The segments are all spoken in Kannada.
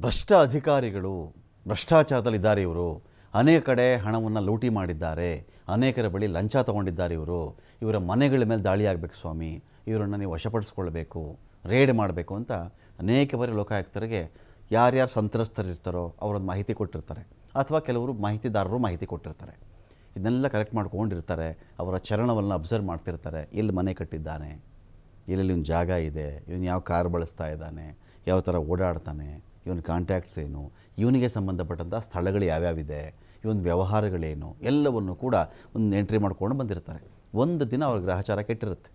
ಭ್ರಷ್ಟ ಅಧಿಕಾರಿಗಳು ಭ್ರಷ್ಟಾಚಾರದಲ್ಲಿದ್ದಾರೆ ಇವರು. ಅನೇಕ ಕಡೆ ಹಣವನ್ನು ಲೂಟಿ ಮಾಡಿದ್ದಾರೆ. ಅನೇಕರ ಬಳಿ ಲಂಚ ತಗೊಂಡಿದ್ದಾರೆ ಇವರು. ಇವರ ಮನೆಗಳ ಮೇಲೆ ದಾಳಿ ಆಗಬೇಕು ಸ್ವಾಮಿ. ಇವರನ್ನು ನೀವು ವಶಪಡಿಸ್ಕೊಳ್ಬೇಕು, ರೇಡ್ ಮಾಡಬೇಕು ಅಂತ ಅನೇಕ ಬಾರಿ ಲೋಕಾಯುಕ್ತರಿಗೆ ಯಾರ್ಯಾರು ಸಂತ್ರಸ್ತರಿರ್ತಾರೋ ಅವರೊಂದು ಮಾಹಿತಿ ಕೊಟ್ಟಿರ್ತಾರೆ. ಅಥವಾ ಕೆಲವರು ಮಾಹಿತಿದಾರರು ಮಾಹಿತಿ ಕೊಟ್ಟಿರ್ತಾರೆ. ಇದನ್ನೆಲ್ಲ ಕರೆಕ್ಟ್ ಮಾಡ್ಕೊಂಡಿರ್ತಾರೆ. ಅವರ ಚರಣವನ್ನು ಅಬ್ಸರ್ವ್ ಮಾಡ್ತಿರ್ತಾರೆ. ಎಲ್ಲಿ ಮನೆ ಕಟ್ಟಿದ್ದಾನೆ? ಎಲ್ಲೆಲ್ಲಿ ಇವನು ಜಾಗ ಇದೆ, ಇವನು ಯಾವ ಕಾರ್ ಬಳಸ್ತಾ ಇದ್ದಾನೆ, ಯಾವ ಥರ ಓಡಾಡ್ತಾನೆ, ಇವನ ಕಾಂಟ್ಯಾಕ್ಟ್ಸ್ ಏನು, ಇವನಿಗೆ ಸಂಬಂಧಪಟ್ಟಂಥ ಸ್ಥಳಗಳು ಯಾವ್ಯಾವಿದೆ, ಇವನ ವ್ಯವಹಾರಗಳೇನು, ಎಲ್ಲವನ್ನು ಕೂಡ ಒಂದು ಎಂಟ್ರಿ ಮಾಡ್ಕೊಂಡು ಬಂದಿರ್ತಾರೆ. ಒಂದು ದಿನ ಅವ್ರ ಗ್ರಹಚಾರ ಕೆಟ್ಟಿರುತ್ತೆ.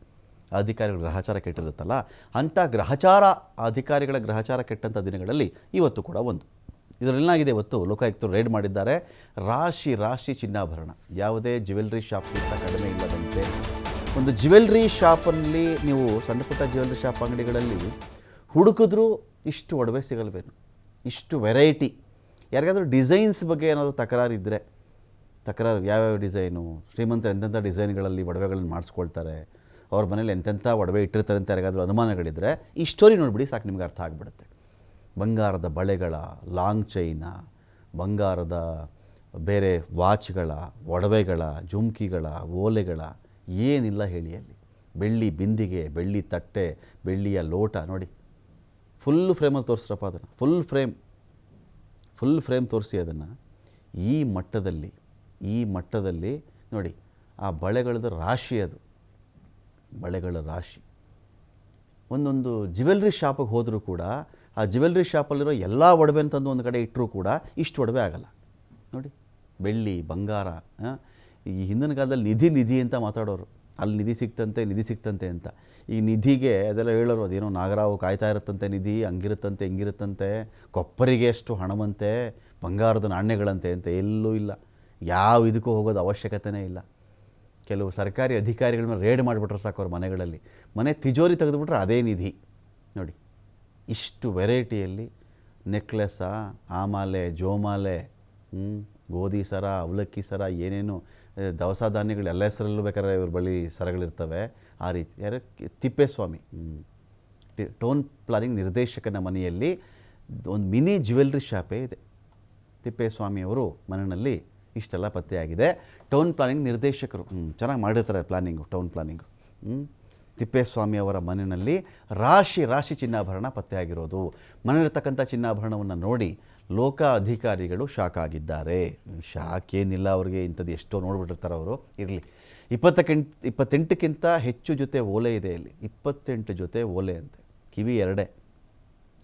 ಅಧಿಕಾರಿಗಳ ಗ್ರಹಚಾರ ಕೆಟ್ಟಿರುತ್ತಲ್ಲ, ಅಂಥ ಗ್ರಹಚಾರ ಅಧಿಕಾರಿಗಳ ಗ್ರಹಚಾರ ಕೆಟ್ಟಂಥ ದಿನಗಳಲ್ಲಿ ಇವತ್ತು ಕೂಡ ಒಂದು. ಇದರಲ್ಲೇನಾಗಿದೆ ಇವತ್ತು ಲೋಕಾಯುಕ್ತರು ರೈಡ್ ಮಾಡಿದ್ದಾರೆ. ರಾಶಿ ರಾಶಿ ಚಿನ್ನಾಭರಣ. ಯಾವುದೇ ಜ್ಯುವೆಲ್ರಿ ಶಾಪ್ಗಿಂತ ಕಡಿಮೆ ಇಲ್ಲದಂತೆ ಒಂದು ಜ್ಯುವೆಲ್ರಿ ಶಾಪಲ್ಲಿ ನೀವು ಸಣ್ಣ ಪುಟ್ಟ ಜ್ಯುವೆಲ್ರಿ ಶಾಪ್ ಅಂಗಡಿಗಳಲ್ಲಿ ಹುಡುಕಿದ್ರೂ ಇಷ್ಟು ಒಡವೆ ಸಿಗಲ್ವೇನು? ಇಷ್ಟು ವೆರೈಟಿ ಯಾರಿಗಾದರೂ ಡಿಸೈನ್ಸ್ ಬಗ್ಗೆ ಏನಾದರೂ ತಕರಾರು ಇದ್ದರೆ ತಕರಾರು ಯಾವ್ಯಾವ ಡಿಸೈನು ಶ್ರೀಮಂತರು ಎಂತೆಂಥ ಡಿಸೈನ್ಗಳಲ್ಲಿ ಒಡವೆಗಳನ್ನು ಮಾಡಿಸ್ಕೊಳ್ತಾರೆ, ಅವ್ರ ಮನೇಲಿ ಎಂತೆಂಥ ಒಡವೆ ಇಟ್ಟಿರ್ತಾರೆ ಅಂತ ಯಾರಿಗಾದರೂ ಅನುಮಾನಗಳಿದ್ದರೆ ಈ ಸ್ಟೋರಿ ನೋಡಿಬಿಡಿ, ಸಾಕು ನಿಮ್ಗೆ ಅರ್ಥ ಆಗಿಬಿಡುತ್ತೆ. ಬಂಗಾರದ ಬಳೆಗಳ ಲಾಂಗ್ ಚೈನ ಬಂಗಾರದ ಬೇರೆ ವಾಚ್ಗಳ ಒಡವೆಗಳ, ಜುಮ್ಕಿಗಳ, ಓಲೆಗಳ ಏನಿಲ್ಲ ಹೇಳಿ ಅಲ್ಲಿ. ಬೆಳ್ಳಿ ಬಿಂದಿಗೆ, ಬೆಳ್ಳಿ ತಟ್ಟೆ, ಬೆಳ್ಳಿಯ ಲೋಟ ನೋಡಿ. ಫುಲ್ ಫ್ರೇಮಲ್ಲಿ ತೋರಿಸ್ರಪ್ಪ ಅದನ್ನು. ಫುಲ್ ಫ್ರೇಮ್ ಫುಲ್ ಫ್ರೇಮ್ ತೋರಿಸಿ ಅದನ್ನು. ಈ ಮಟ್ಟದಲ್ಲಿ ಈ ಮಟ್ಟದಲ್ಲಿ ನೋಡಿ, ಆ ಬಳೆಗಳದ ರಾಶಿ ಅದು. ಬಳೆಗಳ ರಾಶಿ. ಒಂದೊಂದು ಜ್ಯುವೆಲ್ರಿ ಶಾಪಿಗೆ ಹೋದರೂ ಕೂಡ, ಆ ಜ್ಯುವೆಲ್ರಿ ಶಾಪಲ್ಲಿರೋ ಎಲ್ಲ ಒಡವೆ ಅಂತಂದು ಒಂದು ಕಡೆ ಇಟ್ಟರೂ ಕೂಡ ಇಷ್ಟು ಒಡವೆ ಆಗಲ್ಲ. ನೋಡಿ, ಬೆಳ್ಳಿ, ಬಂಗಾರ ಈ ಹಿಂದಿನ ಕಾಲದಲ್ಲಿ ನಿಧಿ ನಿಧಿ ಅಂತ ಮಾತಾಡೋರು. ಅಲ್ಲಿ ನಿಧಿ ಸಿಕ್ತಂತೆ ನಿಧಿ ಸಿಕ್ತಂತೆ ಅಂತ. ಈ ನಿಧಿಗೆ ಅದೆಲ್ಲ ಹೇಳೋರು ಅದೇನೋ ನಾಗರಾವು ಕಾಯ್ತಾ ಇರುತ್ತಂತೆ ನಿಧಿ ಹಂಗಿರುತ್ತಂತೆ ಹಿಂಗಿರುತ್ತಂತೆ ಕೊಪ್ಪರಿಗೆ ಎಷ್ಟು ಹಣವಂತೆ ಬಂಗಾರದ ನಾಣ್ಯಗಳಂತೆ ಅಂತ ಎಲ್ಲೂ ಇಲ್ಲ. ಯಾವ ಇದಕ್ಕೂ ಹೋಗೋದು ಅವಶ್ಯಕತೆಯೇ ಇಲ್ಲ. ಕೆಲವು ಸರ್ಕಾರಿ ಅಧಿಕಾರಿಗಳ ಮೇಲೆ ರೇಡ್ ಮಾಡಿಬಿಟ್ರೆ ಸಾಕು ಅವ್ರ ಮನೆಗಳಲ್ಲಿ. ಮನೆ ತಿಜೋರಿ ತೆಗೆದುಬಿಟ್ರೆ ಅದೇ ನಿಧಿ. ನೋಡಿ ಇಷ್ಟು ವೆರೈಟಿಯಲ್ಲಿ ನೆಕ್ಲೆಸ್ಸಾ ಆಮಾಲೆ ಜೋಮಾಲೆ ಹ್ಮ್, ಗೋಧಿ ಸರ, ಅವಲಕ್ಕಿ ಸರ, ಏನೇನು ದವಸ ಧಾನ್ಯಗಳು ಎಲ್ಲ ಹೆಸರಲ್ಲೂ ಬೇಕಾದ್ರೆ ಇವ್ರ ಬಳಿ ಸರಗಳಿರ್ತವೆ. ಆ ರೀತಿ, ಯಾರು ತಿಪ್ಪೇಸ್ವಾಮಿ. ಟೋನ್ ಪ್ಲಾನಿಂಗ್ ನಿರ್ದೇಶಕನ ಮನೆಯಲ್ಲಿ ಒಂದು ಮಿನಿ ಜ್ಯುವೆಲ್ರಿ ಶಾಪೇ ಇದೆ. ತಿಪ್ಪೇಸ್ವಾಮಿಯವರು ಮನೆಯಲ್ಲಿ ಇಷ್ಟೆಲ್ಲ ಪತ್ತೆಯಾಗಿದೆ. ಟೌನ್ ಪ್ಲಾನಿಂಗ್ ನಿರ್ದೇಶಕರು ಚೆನ್ನಾಗಿ ಮಾಡಿರ್ತಾರೆ ಪ್ಲಾನಿಂಗು, ಟೌನ್ ಪ್ಲಾನಿಂಗು. ತಿಪ್ಪೇಸ್ವಾಮಿ ಅವರ ಮನೆಯಲ್ಲಿ ರಾಶಿ ರಾಶಿ ಚಿನ್ನಾಭರಣ ಪತ್ತೆಯಾಗಿರೋದು. ಮನೆಯಲ್ಲಿರ್ತಕ್ಕಂಥ ಚಿನ್ನಾಭರಣವನ್ನು ನೋಡಿ ಲೋಕ ಅಧಿಕಾರಿಗಳು ಶಾಕ್ ಆಗಿದ್ದಾರೆ ಶಾಕ್ ಏನಿಲ್ಲ ಅವ್ರಿಗೆ ಇಂಥದ್ದು ಎಷ್ಟೋ ನೋಡ್ಬಿಟ್ಟಿರ್ತಾರೆ ಅವರು. ಇರಲಿ. ಇಪ್ಪತ್ತಕ್ಕೆಂಟ್ ಇಪ್ಪತ್ತೆಂಟಕ್ಕಿಂತ ಹೆಚ್ಚು ಜೊತೆ ಓಲೆ ಇದೆ ಇಲ್ಲಿ. ಇಪ್ಪತ್ತೆಂಟು ಜೊತೆ ಓಲೆ ಅಂತೆ. ಕಿವಿ ಎರಡೇ.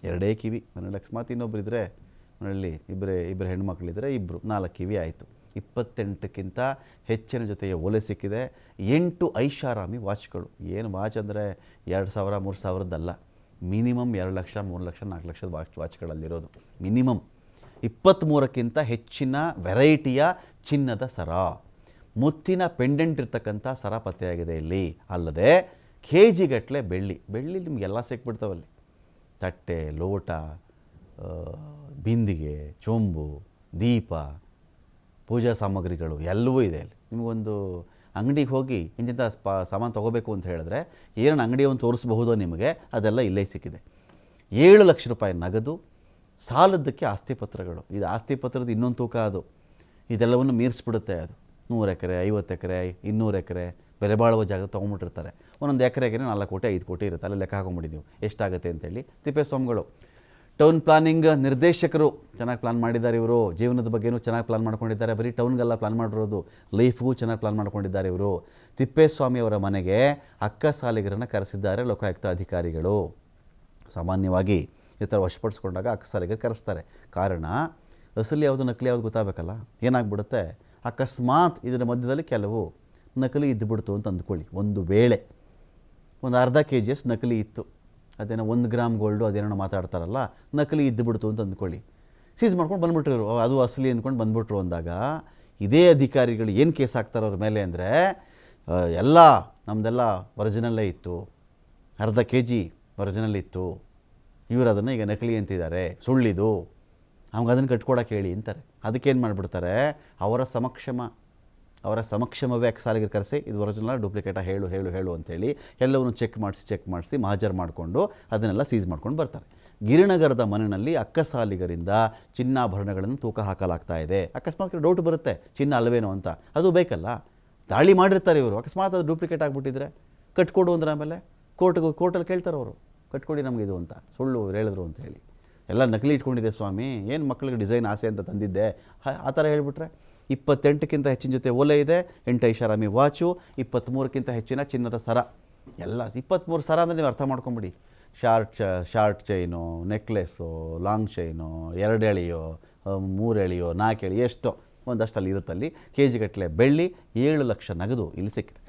ಎರಡೇ ಕಿವಿ. ಮನೇಲಿ ಅಕಸ್ಮಾತ್ ಇನ್ನೊಬ್ರು ಇದ್ದರೆ ಮನೆಯಲ್ಲಿ ಇಬ್ಬರೇ, ಇಬ್ಬರು ಹೆಣ್ಮಕ್ಳಿದ್ರೆ ಇಬ್ಬರು ನಾಲ್ಕು ಕಿವಿ ಆಯಿತು. ಇಪ್ಪತ್ತೆಂಟಕ್ಕಿಂತ ಹೆಚ್ಚಿನ ಜೊತೆಗೆ ಓಲೆ ಸಿಕ್ಕಿದೆ. ಎಂಟು ಐಷಾರಾಮಿ ವಾಚ್ಗಳು. ಏನು ವಾಚ್ ಅಂದರೆ ಎರಡು ಸಾವಿರ, ಮೂರು ಸಾವಿರದ್ದಲ್ಲ. ಮಿನಿಮಮ್ ಎರಡು ಲಕ್ಷ, ಮೂರು ಲಕ್ಷ, ನಾಲ್ಕು ಲಕ್ಷದ ವಾಚ್, ವಾಚ್ಗಳಲ್ಲಿರೋದು. ಮಿನಿಮಮ್. ಇಪ್ಪತ್ತ್ಮೂರಕ್ಕಿಂತ ಹೆಚ್ಚಿನ ವೆರೈಟಿಯ ಚಿನ್ನದ ಸರ. ಮುತ್ತಿನ ಪೆಂಡೆಂಟ್ ಇರ್ತಕ್ಕಂಥ ಸರ ಪತ್ತೆಯಾಗಿದೆ ಇಲ್ಲಿ. ಅಲ್ಲದೆ ಕೆ ಜಿಗಟ್ಟಲೆ ಬೆಳ್ಳಿ ಬೆಳ್ಳಿ ನಿಮಗೆಲ್ಲ ಸಿಕ್ಬಿಡ್ತಾವಲ್ಲಿ ತಟ್ಟೆ, ಲೋಟ ಬಿಂದಿಗೆ, ಚೊಂಬು, ದೀಪ, ಪೂಜಾ ಸಾಮಗ್ರಿಗಳು ಎಲ್ಲವೂ ಇದೆ ಅಲ್ಲಿ. ನಿಮಗೊಂದು ಅಂಗಡಿಗೆ ಹೋಗಿ ಇಂತಿಂಥ ಸ್ಪ, ಸಾಮಾನು ತೊಗೋಬೇಕು ಅಂತ ಹೇಳಿದ್ರೆ ಏನನ್ನು ಒಂದು ತೋರಿಸಬಹುದೋ ನಿಮಗೆ ಅದೆಲ್ಲ ಇಲ್ಲೇ ಸಿಕ್ಕಿದೆ. ಏಳು ಲಕ್ಷ ರೂಪಾಯಿ ನಗದು ಸಾಲದ್ದಕ್ಕೆ ಆಸ್ತಿ ಪತ್ರಗಳು ಇದು ಆಸ್ತಿ ಪತ್ರದ ಇನ್ನೊಂದು ತೂಕ ಅದು. ಇದೆಲ್ಲವನ್ನು ಮೀರಿಸ್ಬಿಡುತ್ತೆ ಅದು. ನೂರು ಎಕರೆ, ಐವತ್ತು ಎಕರೆ, ಇನ್ನೂರು ಎಕರೆ ಬೆಲೆ ಬಾಳುವ ಜಾಗ ತೊಗೊಂಬಿಟ್ಟಿರ್ತಾರೆ. ಒಂದೊಂದು ಎಕರೆಗೆ ನಾಲ್ಕು ಕೋಟಿ, ಐದು ಕೋಟಿ ಇರುತ್ತೆ. ಅಲ್ಲಿ ಲೆಕ್ಕ ಹಾಕೊಂಬಿಡಿ ನೀವು. ಎಷ್ಟಾಗುತ್ತೆ ಅಂತೇಳಿ ತಿಪ್ಪೇಸ್ವಾಮಿಗಳು. ಟೌನ್ ಪ್ಲಾನಿಂಗ್ ನಿರ್ದೇಶಕರು ಚೆನ್ನಾಗಿ ಪ್ಲಾನ್ ಮಾಡಿದ್ದಾರೆ ಇವರು. ಜೀವನದ ಬಗ್ಗೆನೂ ಚೆನ್ನಾಗಿ ಪ್ಲಾನ್ ಮಾಡ್ಕೊಂಡಿದ್ದಾರೆ. ಬರೀ ಟೌನ್ಗೆಲ್ಲ ಪ್ಲಾನ್ ಮಾಡಿರೋದು. ಲೈಫ್ಗೂ ಚೆನ್ನಾಗಿ ಪ್ಲಾನ್ ಮಾಡ್ಕೊಂಡಿದ್ದಾರೆ ಇವರು. ತಿಪ್ಪೇಸ್ವಾಮಿ ಅವರ ಮನೆಗೆ ಅಕ್ಕ ಸಾಲಿಗರನ್ನು ಕರೆಸಿದ್ದಾರೆ ಲೋಕಾಯುಕ್ತ ಅಧಿಕಾರಿಗಳು. ಸಾಮಾನ್ಯವಾಗಿ ಈ ಥರ ವಶಪಡಿಸ್ಕೊಂಡಾಗ ಅಕಸ್ಸಾಲಿಗೆ ಕರೆಸ್ತಾರೆ. ಕಾರಣ, ಅಸಲಿ ಯಾವುದು ನಕಲಿ ಯಾವುದು ಗೊತ್ತಾಗಬೇಕಲ್ಲ? ಏನಾಗ್ಬಿಡುತ್ತೆ? ಅಕಸ್ಮಾತ್ ಇದರ ಮಧ್ಯದಲ್ಲಿ ಕೆಲವು ನಕಲಿ ಇದ್ದುಬಿಡ್ತು ಅಂತ ಅಂದ್ಕೊಳ್ಳಿ. ಒಂದು ವೇಳೆ, ಒಂದು ಅರ್ಧ ಕೆ ಜಿಯಷ್ಟು ನಕಲಿ ಇತ್ತು. ಅದೇನೋ ಒಂದು ಗ್ರಾಮ್ ಗೋಲ್ಡು ಅದೇನೋ ಮಾತಾಡ್ತಾರಲ್ಲ, ನಕಲಿ ಇದ್ದುಬಿಡ್ತು ಅಂತ ಅಂದ್ಕೊಳ್ಳಿ. ಸೀಸ್ ಮಾಡ್ಕೊಂಡು ಬಂದ್ಬಿಟ್ರು. ಅದು ಅಸಲಿ ಅಂದ್ಕೊಂಡು ಬಂದ್ಬಿಟ್ರು ಅಂದಾಗ, ಇದೇ ಅಧಿಕಾರಿಗಳು ಏನು ಕೇಸ್ ಹಾಕ್ತಾರೆ ಅವ್ರ ಮೇಲೆ ಅಂದರೆ ಎಲ್ಲ ನಮ್ಮದೆಲ್ಲ ಒರಿಜಿನಲ್ಲೇ ಇತ್ತು. ಅರ್ಧ ಕೆ ಜಿ ಒರಿಜಿನಲ್ ಇತ್ತು. ಇವರು ಅದನ್ನು ಈಗ ನಕಲಿ ಅಂತಿದ್ದಾರೆ. ಸುಳ್ಳಿದು. ಅವ್ಗೆ ಅದನ್ನು ಕಟ್ಕೊಡಕ್ಕೆ ಹೇಳಿ ಅಂತಾರೆ. ಅದಕ್ಕೇನು ಮಾಡಿಬಿಡ್ತಾರೆ? ಅವರ ಸಮಕ್ಷಮ, ಅವರ ಸಮಕ್ಷಮವೇ ಸಾಲಿಗೆ ಕರೆಸಿ ಇದು ಒರಿಜಿನಲ್ ಡೂಪ್ಲಿಕೇಟ ಹೇಳು ಹೇಳು ಹೇಳು ಅಂತೇಳಿ ಎಲ್ಲವನ್ನು ಚೆಕ್ ಮಾಡಿಸಿ ಚೆಕ್ ಮಾಡಿಸಿ ಮಹಾಜರ್ ಮಾಡಿಕೊಂಡು ಅದನ್ನೆಲ್ಲ ಸೀಸ್ ಮಾಡ್ಕೊಂಡು ಬರ್ತಾರೆ. ಗಿರಿನಗರದ ಮನೆಯಲ್ಲಿ ಅಕ್ಕಸಾಲಿಗರಿಂದ ಚಿನ್ನಾಭರಣಗಳನ್ನು ತೂಕ ಹಾಕಲಾಗ್ತಾ ಇದೆ. ಅಕಸ್ಮಾತ್ ಡೌಟ್ ಬರುತ್ತೆ. ಚಿನ್ನ ಅಲ್ವೇನೋ ಅಂತ. ಅದು ಬೇಕಲ್ಲ. ದಾಳಿ ಮಾಡಿರ್ತಾರೆ ಇವರು. ಅಕಸ್ಮಾತ್ ಅದು ಡೂಪ್ಲಿಕೇಟ್ ಆಗಿಬಿಟ್ಟಿದ್ರೆ. ಕಟ್ಕೊಡು ಅಂದ್ರೆ ಆಮೇಲೆ ಕೋರ್ಟ್ಗೆ ಕೋರ್ಟಲ್ಲಿ ಕೇಳ್ತಾರೆ ಅವರು ಕಟ್ಕೊಡಿ ನಮಗೆ ಇದು ಅಂತ. ಸುಳ್ಳು ಹೇಳಿದ್ರು ಅಂತ ಹೇಳಿ. ಎಲ್ಲ ನಕಲಿ ಇಟ್ಕೊಂಡಿದೆ ಸ್ವಾಮಿ. ಏನು ಮಕ್ಕಳಿಗೆ ಡಿಸೈನ್ ಆಸೆ ಅಂತ ತಂದಿದ್ದೆ? ಆ ಥರ ಹೇಳಿಬಿಟ್ರೆ ಇಪ್ಪತ್ತೆಂಟಕ್ಕಿಂತ ಹೆಚ್ಚಿನ ಜೊತೆ ಓಲೆ ಇದೆ, ಎಂಟು ಐಷಾರಾಮಿ ವಾಚು, ಇಪ್ಪತ್ತ್ಮೂರಕ್ಕಿಂತ ಹೆಚ್ಚಿನ ಚಿನ್ನದ ಸರ. ಎಲ್ಲ ಇಪ್ಪತ್ತ್ಮೂರು ಸರ ಅಂದರೆ ನೀವು ಅರ್ಥ ಮಾಡ್ಕೊಂಬಿಡಿ. ಶಾರ್ಟ್ ಚ, short chain, necklace, long chain, ಎರಡು ಎಳೆಯೋ ಮೂರು ಎಳೆಯೋ, ನಾಲ್ಕು ಎಳೆಯೋ, ಎಷ್ಟೋ. ಒಂದಷ್ಟು ಅಲ್ಲಿ ಇರುತ್ತಲ್ಲಿ. ಕೆ ಜಿಗಟ್ಟಲೆ ಬೆಳ್ಳಿ ಏಳು ಲಕ್ಷ ನಗದು ಇಲ್ಲಿ ಸಿಕ್ಕಿದೆ.